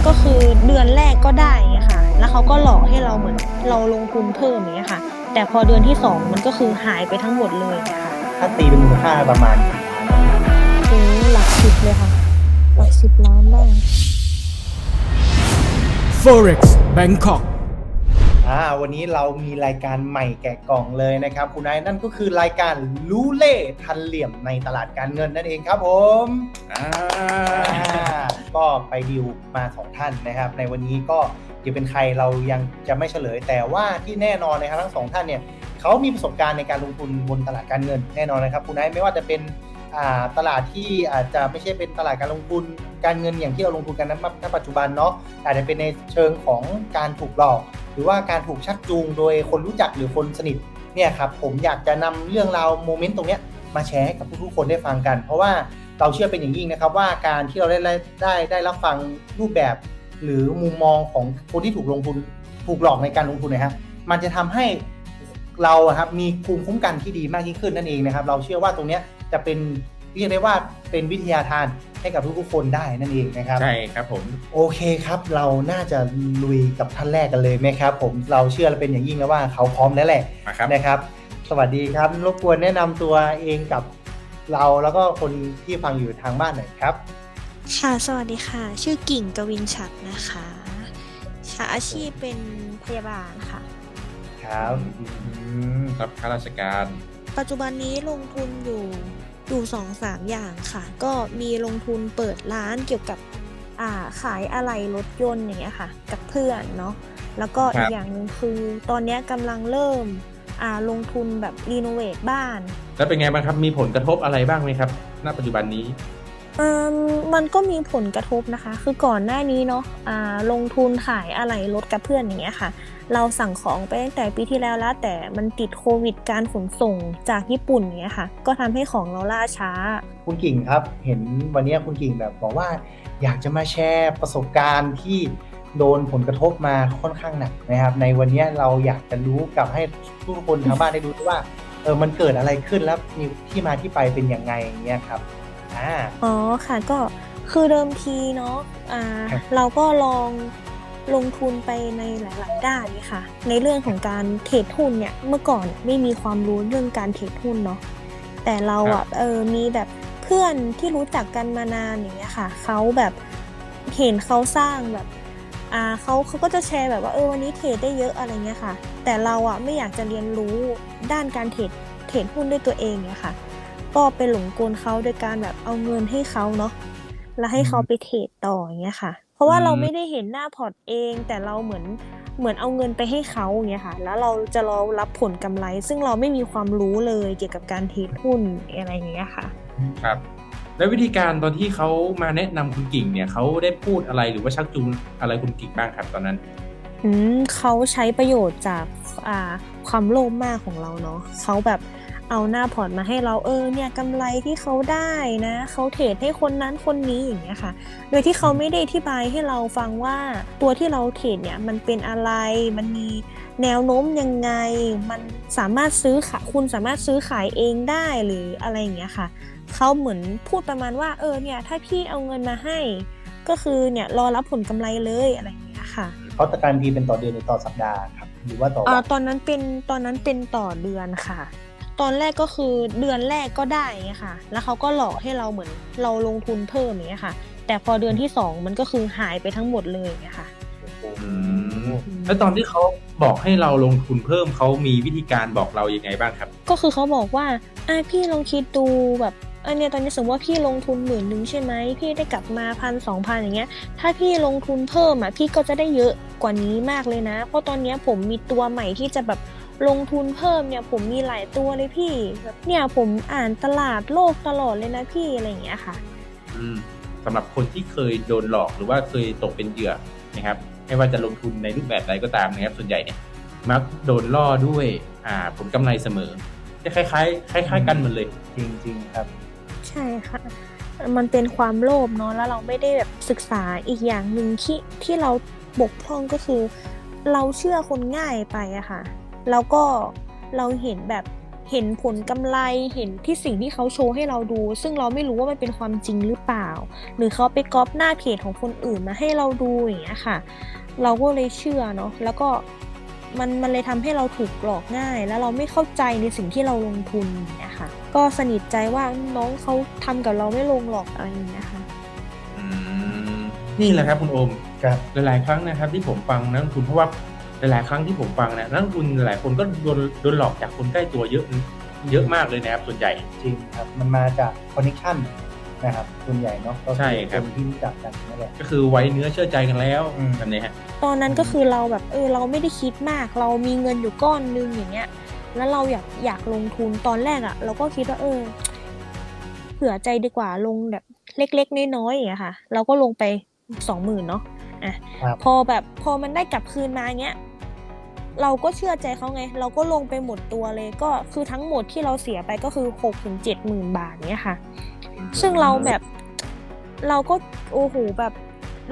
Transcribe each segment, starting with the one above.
กก็คือเดือนแรกก็ได้อย่างเงี้ยค่ะ แล้วเขาก็หลอกให้เราเหมือนเราลงทุนเพิ่มอย่างเงี้ยค่ะ แต่พอเดือนที่สองมันก็คือหายไปทั้งหมดเลยอย่างเงี้ยค่ะถ้าตีเป็นมูลค่าประมาณกี่ล้านนะครับโอ้หลักสิบเลยค่ะ หลักสิบล้านได้ Forex Bangkok อ่าวันนี้เรามีรายการใหม่แกะกล่องเลยนะครับ คุณนายนั่นก็คือรายการรู้เล่ทันเหลี่ยมในตลาดการเงินนั่นเองครับผมอ่าก็ไปดิวมาสองท่านนะครับ ในวันนี้ก็จะเป็นใครเรายังจะไม่เฉลย แต่ว่าที่แน่นอนนะครับทั้งสองท่านเนี่ยเขามีประสบการณ์ในการลงทุนบนตลาดการเงินแน่นอนนะครับ คุณนายไม่ว่าจะเป็น ตลาดที่อาจจะไม่ใช่เป็นตลาดการลงทุนการเงินอย่างที่เราลงทุนกันณณปัจจุบันเนาะอาจจะเป็นในเชิงของการถูกหลอก หรือว่าการถูกชักจูงโดยคนรู้จักหรือคนสนิทเนี่ยครับผมอยากจะนำเรื่องราวโมเมนต์ตรงนี้มาแชร์ให้กับทุกๆคนได้ฟังกัน เพราะว่าเราเชื่อเป็นอย่างยิ่งนะครับว่าการที่เราได้ได้ได้ได้รับฟังรูปแบบ หรือมุมมองของคนที่ถูกลงทุนถูกหลอกในการลงทุนนะฮะมันจะทำให้เราครับมีภูมิคุ้มกันที่ดีมากยิ่งขึ้นนั่นเองนะครับ เราเชื่อว่าตรงนี้ จะเป็นเรียกได้ว่าเป็นวิทยาทานให้กับทุกๆคนได้นั่นเองนะครับ ใช่ครับผม โอเคครับเราน่าจะลุยกับท่านแรกกันเลยไหมครับ ผมเราเชื่อและเป็นอย่างยิ่งแล้วว่าเขาพร้อมแล้วแหละมาครับ นะครับ สวัสดีครับรบกวนแนะนำตัวเองกับเราแล้วก็คนที่ฟังอยู่ทางบ้านหน่อยครับ ค่ะ สวัสดีค่ะ ชื่อกิ่งกวินฉัดนะคะชาอาชีพเป็นพยาบาลค่ะ ครับ อืมรับข้าราชการ ปัจจุบันนี้ลงทุนอยู่ อยู่สองสามอย่างค่ะ ก็มีลงทุนเปิดร้านเกี่ยวกับอ่าขายอะไหล่รถยนต์อย่างเงี้ยค่ะ กับเพื่อนเนาะแล้วก็อีกอย่างหนึ่งคือตอนเนี้ยกำลังเริ่มอ่าลงทุนแบบรีโนเวทบ้าน แล้วเป็นไงบ้างครับ มีผลกระทบอะไรบ้างไหมครับ ณ ปัจจุบันนี้อื มันก็มีผลกระทบนะคะ คือก่อนหน้านี้เนาะอ่าลงทุนขายอะไหล่รถกับเพื่อนอย่างเงี้ยค่ะ เราสั่งของไปตั้งแต่ปีที่แล้วแล้วแต่มันติดโควิดการขนส่งจากญี่ปุ่นอย่างเงี้ยค่ะ ก็ทำให้ของเราล่าช้า คุณกิ่งครับเห็นวันนี้คุณกิ่งแบบบอกว่า อยากจะมาแชร์ประสบการณ์ที่โดนผลกระทบมาค่อนข้างหนักนะครับ ในวันนี้เราอยากจะรู้กับให้ทุกคนทางบ้านได้รู้ว่าเออมันเกิดอะไรขึ้นแล้วมีที่มาที่ไปเป็นยังไงอย่างเงี้ยครับ อ่า อ๋อค่ะก็คือเดิมทีเนาะอ่าครับเราก็ลองลงทุนไปในหลาย ๆ ด้านนี่ค่ะ ในเรื่องของการเทรดหุ้นเนี่ยเมื่อก่อนไม่มีความรู้เรื่องการเทรดหุ้นเนาะแต่เราครัอะบเออมีแบบเพื่อนที่รู้จักกันมานานอย่างเงี้ยค่ะเขาแบบเห็นเขาสร้างแบบอ่าเขาเขาก็จะแชร์แบบว่าเออวันนี้เทรดได้เยอะอะไรเงี้ยค่ะ แต่เราอะไม่อยากจะเรียนรู้ด้านการเทรดเทรดหุ้นด้วยตัวเองเนี่ยค่ะ ก็ไปหลงกลเขาโดยการแบบเอาเงินให้เขาเนาะแล้วให้เขาไปเทรดต่ออย่างเงี้ยค่ะ เพราะว่าอืมเราไม่ได้เห็นหน้าพอร์ตเอง แต่เราเหมือนเหมือนเอาเงินไปให้เขาอย่างเงี้ยค่ะ แล้วเราจะรอรับผลกำไร ซึ่งเราไม่มีความรู้เลยเกี่ยวกับการเทรดหุ้นอะไรอย่างเงี้ยค่ะ ครับ แล้ววิธีการตอนที่เขามาแนะนำคุณกิ่งเนี่ยเขาได้พูดอะไรหรือว่าชักจูงอะไรคุณกิ่งบ้างครับตอนนั้นอืมเขาใช้ประโยชน์จากอ่าความโลภมากของเราเนาะเขาแบบ เอาหน้าพอร์ตมาให้เราเออเนี่ยกำไรที่เขาได้นะเขาเทรดให้คนนั้นคนนี้อย่างเงี้ยค่ะ โดยที่เขาไม่ได้อธิบายให้เราฟังว่าตัวที่เราเทรดเนี่ยมันเป็นอะไรมันมีแนวโน้มยังไง มันสามารถซื้อขายคุณสามารถซื้อขายเองได้หรืออะไรอย่างเงี้ยค่ะเขาเหมือนพูดประมาณว่าเออเนี่ยถ้าพี่เอาเงินมาให้ ก็คือเนี่ยรอรับผลกำไรเลยอะไรอย่างเงี้ยค่ะเขาตะการทีเป็นต่อเดือนหรือต่อสัปดาห์ครับหรือว่าต่ออ่าวันตอนนั้นเป็นตอนนั้นเป็นต่อเดือนค่ะ ตอนแรกก็คือเดือนแรกก็ได้อย่างเงี้ยค่ะ แล้วเขาก็หลอกให้เราเหมือนเราลงทุนเพิ่มอย่างเงี้ยค่ะ แต่พอเดือนที่สองมันก็คือหายไปทั้งหมดเลยอย่างเงี้ยค่ะอืมแล้วตอนที่เขาบอกให้เราลงทุนเพิ่มเขามีวิธีการบอกเรายังไงบ้างครับ ก็คือเขาบอกว่าอะพี่ลองคิดดูแบบอันเนี้ยตอนนี้สมมติว่าพี่ลงทุนหมื่นหนึ่งใช่ไหมพี่ได้กลับมาพันสองพันอย่างเงี้ย ถ้าพี่ลงทุนเพิ่มอะพี่ก็จะได้เยอะกว่านี้มากเลยนะ เพราะตอนเนี้ยผมมีตัวใหม่ที่จะแบบ ลงทุนเพิ่มเนี่ยผมมีหลายตัวเลยพี่แบบเนี่ยผมอ่านตลาดโลกตลอดเลยนะพี่อะไรอย่างเงี้ยค่ะ อืมสำหรับคนที่เคยโดนหลอกหรือว่าเคยตกเป็นเหยื่อนะครับไม่ว่าจะลงทุนในรูปแบบใดก็ตามนะครับ ส่วนใหญ่เนี่ยมักโดนล่อด้วยอ่าผลกำไรเสมอ จะคล้ายๆคล้ายๆกันหมดเลย จริงๆครับ ใช่ค่ะ มันเป็นความโลภเนาะแล้วเราไม่ได้แบบศึกษาอีกอย่างหนึ่งที่ที่เราบกพร่องก็คือ เราเชื่อคนง่ายไปอะค่ะ แล้วก็เราเห็นแบบเห็นผลกำไรเห็นที่สิ่งที่เขาโชว์ให้เราดู ซึ่งเราไม่รู้ว่ามันเป็นความจริงหรือเปล่า หรือเขาไปก๊อปหน้าเพจของคนอื่นมาให้เราดูอย่างเงี้ยค่ะ เราก็เลยเชื่อเนาะแล้วก็มันมันเลยทำให้เราถูกหลอกง่าย แล้วเราไม่เข้าใจในสิ่งที่เราลงทุนอย่างเงี้ยค่ะก็สนิทใจว่าน้องเขาทำกับเราไม่ลงหรอกอะไรอย่างเงี้ยค่ะนี่แหละครับคุณโอมครับหลายๆครั้งนะครับ ที่ผมฟังนักลงทุนเพราะว่า หลายๆครั้งที่ผมฟังนะนักลงทุนหลายคนก็โดนโดนหลอกจากคนใกล้ตัวเยอะเยอะมากเลยนะครับส่วนใหญ่ จริงครับ มันมาจากคอนเนคชั่นนะครับส่วนใหญ่เนาะก็ใช่คือครับคนที่รู้จักกันนั่นแหละ ก็คือไว้เนื้อเชื่อใจกันแล้วอืม แบบนี้ฮะ ตอนนั้นก็คือเราแบบเออเราไม่ได้คิดมาก เรามีเงินอยู่ก้อนนึงอย่างเงี้ย แล้วเราอยากอยากลงทุนตอนแรกอะ่ะ เราก็คิดว่าเออ เผื่อใจดีกว่าลงแบบเล็กๆน้อยๆอย่างเงี้ยค่ะ เราก็ลงไปสองหมื่นเนาะอะครับ พอแบบพอมันได้กลับคืนมาเงี้ย เราก็เชื่อใจเขาไง เราก็ลงไปหมดตัวเลยก็คือทั้งหมดที่เราเสียไปก็คือหกถึงเจ็ดหมื่นบาทเนี้ยค่ะ ซึ่งเราแบบเราก็โอ้โหแบบ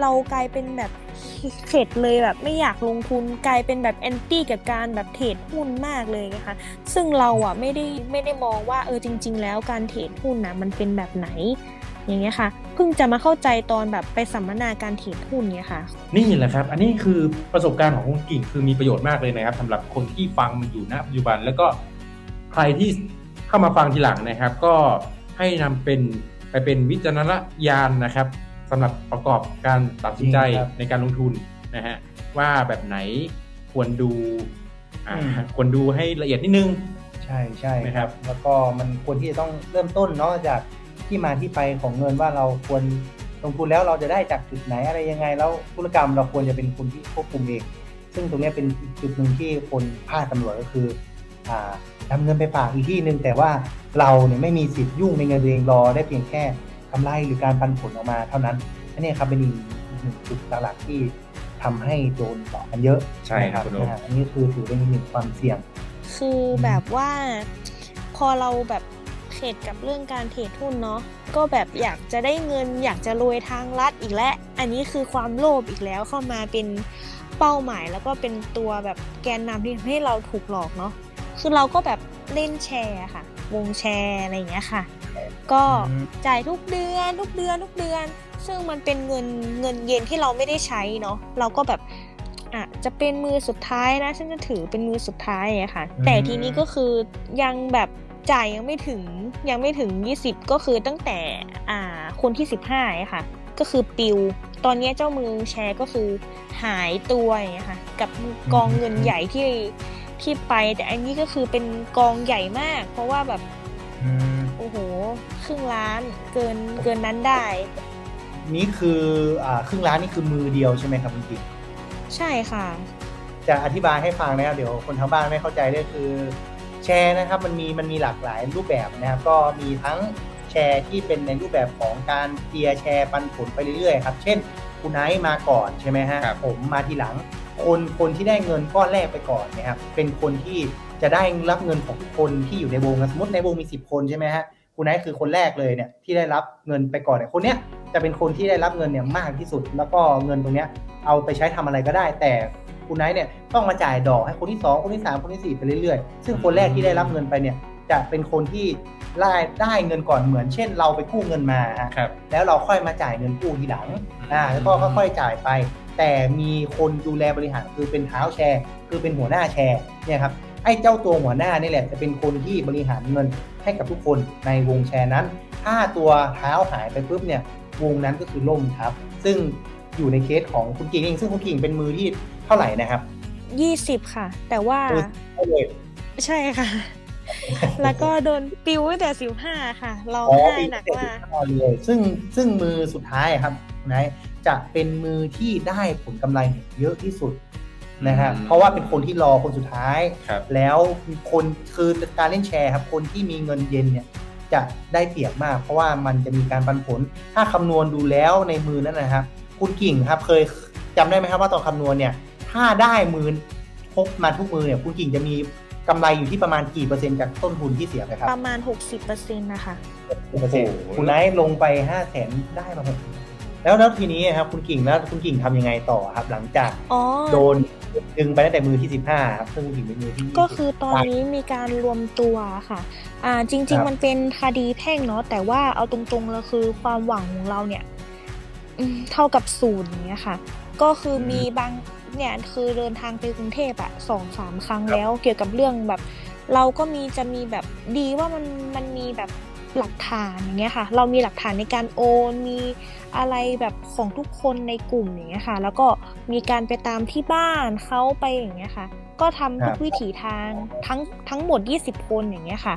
เรากลายเป็นแบบเข็ดเลยแบบไม่อยากลงทุนกลายเป็นแบบแอนตี้กับการแบบเทรดหุ้นมากเลยนะคะซึ่งเราอะไม่ได้ไม่ได้มองว่าเออจริง ๆ แล้วการเทรดหุ้นนะมันเป็นแบบไหน อย่างเงี้ยค่ะเพิ่งจะมาเข้าใจตอนแบบไปสัมมนาการเทรดหุ้นเนี้ยค่ะ นี่แหละครับ อันนี้คือประสบการณ์ของคุณกิ่งคือมีประโยชน์มากเลยนะครับสำหรับคนที่ฟังมันอยู่ณปัจจุบัน แล้วก็ใครที่เข้ามาฟังทีหลังนะครับ ก็ให้นำเป็นไปเป็นวิจารณญาณนะครับสำหรับประกอบการตัดสินใจจริงครับในการลงทุนนะฮะว่าแบบไหนควรดูอ่าอืมควรดูให้ละเอียดนิดนึง ใช่ใช่นะครับ แล้วก็มันควรที่จะต้องเริ่มต้นเนาะจาก ที่มาที่ไปของเงินว่าเราควรลงทุนแล้วเราจะได้จากจุดไหนอะไรยังไง แล้วธุรกรรมเราควรจะเป็นคนที่ควบคุมเอง ซึ่งตรงเนี้ยเป็นอีกจุดหนึ่งที่คนพลาดตำรวจก็คืออ่านำเงินไปฝากอีกที่หนึ่งแต่ว่าเราเนี่ยไม่มีสิทธิ์ยุ่งในเงินตัวเองรอได้เพียงแค่กำไรหรือการปันผลออกมาเท่านั้นอันนี้ครับเป็นอีกหนึ่งจุดหลักๆที่ทำให้โดนหลอกกันเยอะใช่ครับนะคุณโอมนะฮะอันนี้คือถือเป็นอีกหนึ่งความเสี่ยง คือแบบว่าพอเราแบบ เทรดกับเรื่องการเทรดหุ้นเนาะก็แบบอยากจะได้เงิน อยากจะรวยทางลัดอีกแล้วอันนี้คือความโลภอีกแล้วเข้ามาเป็นเป้าหมายแล้วก็เป็นตัวแบบแกนนำที่ทำให้เราถูกหลอกเนาะคือเราก็แบบเล่นแชร์ค่ะ วงแชร์อะไรอย่างเงี้ยค่ะ ก็อืมจ่ายทุกเดือน ทุกเดือนทุกเดือน ซึ่งมันเป็นเงินเงินเย็นที่เราไม่ได้ใช้เนาะเราก็แบบอะจะเป็นมือสุดท้ายนะฉันจะถือเป็นมือสุดท้ายอะค่ะอืมแต่ทีนี้ก็คือยังแบบ จ่ายยังไม่ถึงยังไม่ถึง 20 ก็คือตั้งแต่อ่าคนที่ 15อะค่ะ ก็คือปิว ตอนนี้เจ้ามือแชร์ก็คือหายตัวอย่างเงี้ยค่ะกับกองเงินใหญ่ที่ที่ไป แต่อันนี้ก็คือเป็นกองใหญ่มาก เพราะว่าแบบอืมโอ้โหครึ่งล้านเกินเกินนั้นได้ นี่คืออ่าครึ่งล้านนี่คือมือเดียวใช่ไหมครับคุณกิ๊กใช่ค่ะ จะอธิบายให้ฟังนะครับเดี๋ยวคนทางบ้านไม่เข้าใจด้วยคือ แชร์นะครับมันมีมันมีหลากหลายรูปแบบนะครับก็มีทั้งแชร์ที่เป็นในรูปแบบของการเทียร์แชร์ปันผลไปเรื่อยๆครับเช่นคุณไนท์มาก่อนใช่ไหมฮะครับ ผมมาทีหลัง คนคนที่ได้เงินก้อนแรกไปก่อนเนะครับเป็นคนที่จะได้รับเงินของคนที่อยู่ในวงนะสมมติในวงมี 10 คนใช่ไหมฮะคุณไนท์คือคนแรกเลยเนี่ยที่ได้รับเงินไปก่อนเนี่ยคนเนี้ยจะเป็นคนที่ได้รับเงินเนี่ยมากที่สุด แล้วก็เงินตรงเนี้ยเอาไปใช้ทำอะไรก็ได้ แต่ คุณไนท์เนี่ยต้องมาจ่ายดอกให้คนที่ 2 คนที่ 3 คนที่ 4 ไปเรื่อยๆ ซึ่งคนแรกที่ได้รับเงินไปเนี่ยจะเป็นคนที่ได้ได้เงินก่อนเหมือนเช่น เราไปกู้เงินมาฮะครับแล้วเราค่อยมาจ่ายเงินกู้ทีหลังอ่าแล้วก็ค่อยๆจ่ายไป แต่มีคนดูแลบริหารคือเป็นเท้าแชร์ คือเป็นหัวหน้าแชร์เนี่ยครับไอ้เจ้าตัวหัวหน้านี่แหละจะเป็นคนที่บริหารเงินให้กับทุกคนในวงแชร์นั้น ถ้าตัวเท้าหายไปปุ๊บเนี่ยวงนั้นก็คือล่มครับ ซึ่งอยู่ในเคสของคุณกิ่งเองซึ่งคุณกิ่งเป็นมือที่ เท่าไหร่นะครับ20ค่ะ แต่ว่ามือเท่าเลยใช่ค่ะ แล้วก็โดนปิวตั้งแต่15ค่ะร้องอ๋อไห้ปีหนักเจ็ดมากสิบห้าเลยซึ่งซึ่งมือสุดท้ายอะครับคุณไนท์จะเป็นมือที่ได้ผลกำไรเยอะที่สุดนะครับอืมเพราะว่าเป็นคนที่รอคนสุดท้ายครับแล้วคนคือการเล่นแชร์ครับ คนที่มีเงินเย็นเนี่ยจะได้เปรียบมาก เพราะว่ามันจะมีการปันผล ถ้าคำนวณดูแล้วในมือนั้นนะครับ คุณกิ่งครับเคยจำได้ไหมครับว่าตอนคำนวณเนี่ย ถ้าได้มือครบมาทุกมือเนี่ยคุณกิ่งจะมีกำไรอยู่ที่ประมาณกี่เปอร์เซ็นต์จากต้นทุนที่เสียไปครับประมาณ 60%นะคะ โอ้โห คุณไนท์ลงไปห้าแสนได้มาหกแล้วแล้วทีนี้ครับคุณกิ่งแล้วคุณกิ่งทำยังไงต่อครับ หลังจากอ๋อ โดนดึงไปตั้งแต่มือที่สิบห้าครับซึ่งคุณกิ่งเป็นมือที่ก็20คือตอนนี้มีการรวมตัวค่ะ อ่าจคริรังบๆมันเป็นคดีแพ่งเนาะแต่ว่าเอาตรงๆแล้วคือความหวังของเราเนี่ยอืมเท่ากับศูนย์อย่างเงี้ยค่ะ ก็คือมีบาง เนี่ยคือเดินทางไปกรุงเทพอะสองสามครั้งแล้ว เกี่ยวกับเรื่องแบบ เราก็มีจะมีแบบดีว่ามันมันมีแบบหลักฐานอย่างเงี้ยค่ะ เรามีหลักฐานในการโอนมีอะไรแบบของทุกคนในกลุ่มอย่างเงี้ยค่ะ แล้วก็มีการไปตามที่บ้านเขาไปอย่างเงี้ยค่ะ ก็ทำทุกวิถีทางทั้งทั้งหมด 20 คนอย่างเงี้ยค่ะ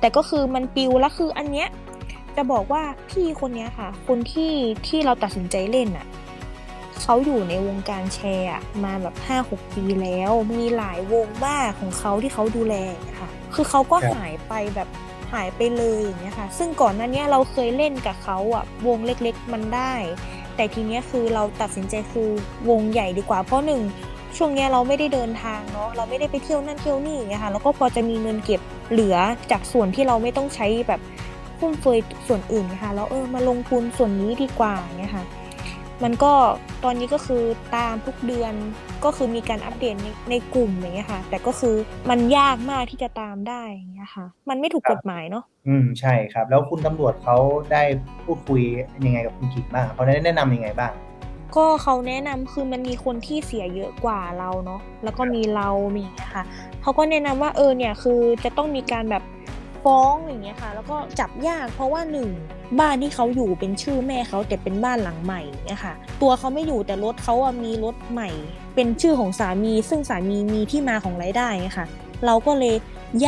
แต่ก็คือมันปิวแล้วคืออันเนี้ยจะบอกว่าพี่คนเนี้ยค่ะ คนที่ที่เราตัดสินใจเล่นอะ เขาอยู่ในวงการแชร์มาแบบห้าหกปีแล้ว มีหลายวงบ้าของเขาที่เขาดูแลค่ะ คือเขาก็หายไปแบบหายไปเลยอย่างเงี้ยค่ะ ซึ่งก่อนหน้าเนี้ยเราเคยเล่นกับเขาอะวงเล็กๆมันได้ แต่ทีเนี้ยคือเราตัดสินใจคือวงใหญ่ดีกว่าเพราะหนึ่งช่วงเนี้ยเราไม่ได้เดินทางเนาะเราไม่ได้ไปเที่ยวนั่นเที่ยวนี่อย่างเงี้ยค่ะแล้วก็พอจะมีเงินเก็บเหลือจากส่วนที่เราไม่ต้องใช้แบบฟุ่มเฟือยส่วนอื่นนะคะแล้วเออมาลงทุนส่วนนี้ดีกว่าอย่างเงี้ยค่ะ มันก็ตอนนี้ก็คือตามทุกเดือนก็คือมีการอัปเดตในในกลุ่มอย่างเงี้ยค่ะ แต่ก็คือมันยากมากที่จะตามได้อย่างเงี้ยค่ะ มันไม่ถูกกฎหมายเนาะอืมใช่ครับ แล้วคุณตำรวจเขาได้พูดคุยยังไงกับคุณกิ่งบ้างเขาได้แนะนำยังไงบ้าง ก็เขาแนะนำคือมันมีคนที่เสียเยอะกว่าเราเนาะแล้วก็มีเรามีอย่างเงี้ยค่ะเขาก็แนะนำว่าเออเนี่ยคือจะต้องมีการแบบ ฟ้องอย่างเงี้ยค่ะ แล้วก็จับยากเพราะว่าหนึ่งบ้านที่เขาอยู่เป็นชื่อแม่เขาแต่เป็นบ้านหลังใหม่เนี่ยค่ะ ตัวเขาไม่อยู่แต่รถเขาอะมีรถใหม่ เป็นชื่อของสามี ซึ่งสามีมีที่มาของรายได้ไงค่ะ เราก็เลย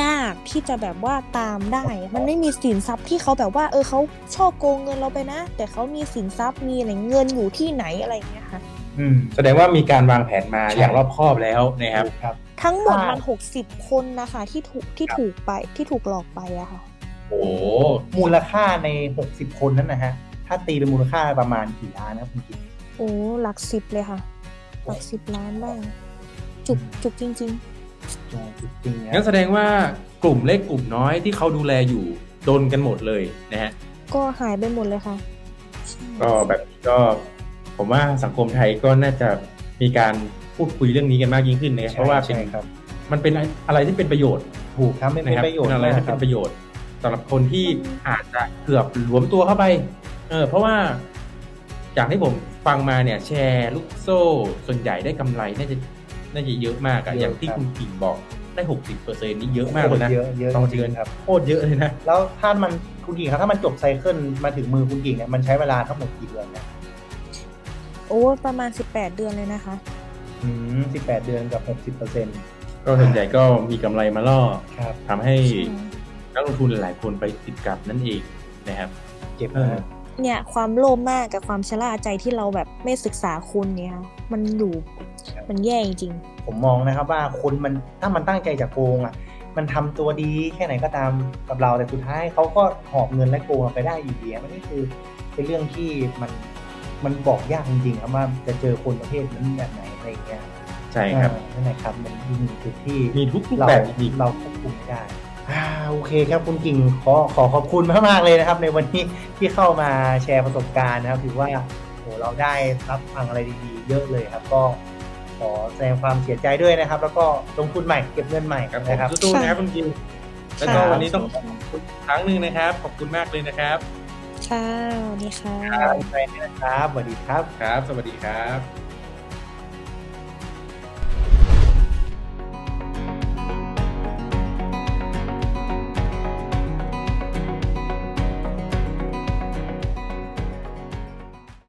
ยากที่จะแบบว่าตามได้ มันไม่มีสินทรัพย์ที่เขาแบบว่า เออเขาช่อโกงเงินเราไปนะ แต่เขามีสินทรัพย์มีอะไรเงินอยู่ที่ไหนอะไรอย่างเงี้ยค่ะอืมแสดงว่ามีการวางแผนมาใช่อย่างรอบคอบแล้วนะครับครับ ทั้งหมดอ่ามัมันหกสิบคนนะคะ ที่ถูกที่ถูกไปที่ถูกหลอกไปอะค่ะ โอ้โหมูลค่าใน60คนนั้นนะฮะ ถ้าตีเป็นมูลค่าประมาณกี่ล้านนะคุณกิ่งโอ้หลักสิบเลยค่ะ หลักสิบล้านบ้างจุกจุกจริงอ๋อจริงๆนะงั้นแสดงว่ากลุ่มเล็กกลุ่มน้อยที่เขาดูแลอยู่โดนกันหมดเลยนะฮะๆก็หายไปหมดเลยค่ะ ก็แบบนี้ก็ผมว่าสังคมไทยก็น่าจะ มีการพูดคุยเรื่องนี้กันมากยิ่งขึ้นนะครับเพราะว่าเป็นใช่ครับมันเป็นอะไรที่เป็นประโยชน์ถูกครับไม่นะเป็นครับประโยชน์เป็นอะไรมากที่คเป็รับนประโยชน์สำหรับคนที่อาจจะเกือบหลวมตัวเข้าไป เออเพราะว่าจากที่ผมฟังมาเนี่ยแชร์ลูกโซ่ ส่วนใหญ่ได้กำไรน่าจะน่าจะเยอะมากอะเยอะอย่างที่ครับคุณกิ่งบอกได้หกสิบเปอร์เซ็นนี่เยอะมากเลยนะเยอะเยอะต่อจริเดือนงๆครับโคตรเยอะเลยนะแล้วถ้ามันคุณกิ่งครับถ้ามันจบไซเคิลมาถึงมือคุณกิ่งเนี่ยมันใช้เวลาทั้งหมดกี่เดือนเนี่ย โอ้ประมาณสิบแปดเดือนเลยนะคะ อืมสิบแปดเดือนกับหกสิบเปอร์เซ็นต์ก็ส่วนใหญ่ก็มีกำไรมาล่อครับ ทำให้นักลงทุนหลายๆคนไปติดกับนั่นเองนะครับ เจ็บเออนะเนี่ยความโลภมากกับความชะล่าใจที่เราแบบไม่ศึกษาคุณเนี่ยค่ะมันอยู่มันแย่จริง ผมมองนะครับว่าคนมันถ้ามันตั้งใจจะโกงอะ มันทำตัวดีแค่ไหนก็ตามกับเราแต่สุดท้ายเขาก็หอบเงินและโกงเราไปได้อยู่ดีอะมันนี่คือเป็นเรื่องที่มัน มันบอกยากจริงๆครับว่าจะเจอคนประเภทนั้นแบบไหนอะไรอย่างเงี้ยใช่ครับอ่านั่นแหละครับมันอีกหนึ่งจุดที่มีทุกรูปเราแบบจริงเราควบคุมไม่ได้อ่าโอเคครับคุณกิ่งขอขอขอบคุณมากๆเลยนะครับ ในวันนี้ที่เข้ามาแชร์ประสบการณ์นะครับถือว่าโหเราได้รับฟังอะไรดีๆ เยอะเลยครับ ก็ขอแสดงความเสียใจด้วยนะครับ แล้วก็ลงทุนใหม่เก็บเงินใหม่ครับผมนะครับสู้ๆนะครับคุณกิมแล้วก็ครับวันนี้ต้องขอบคุณอีกครั้งหนึ่งนะครับ ขอบคุณมากเลยนะครับๆ ค่ะสวัสดีค่ะใจนะครับสวัสดีครับ ครับ สวัสดีครับ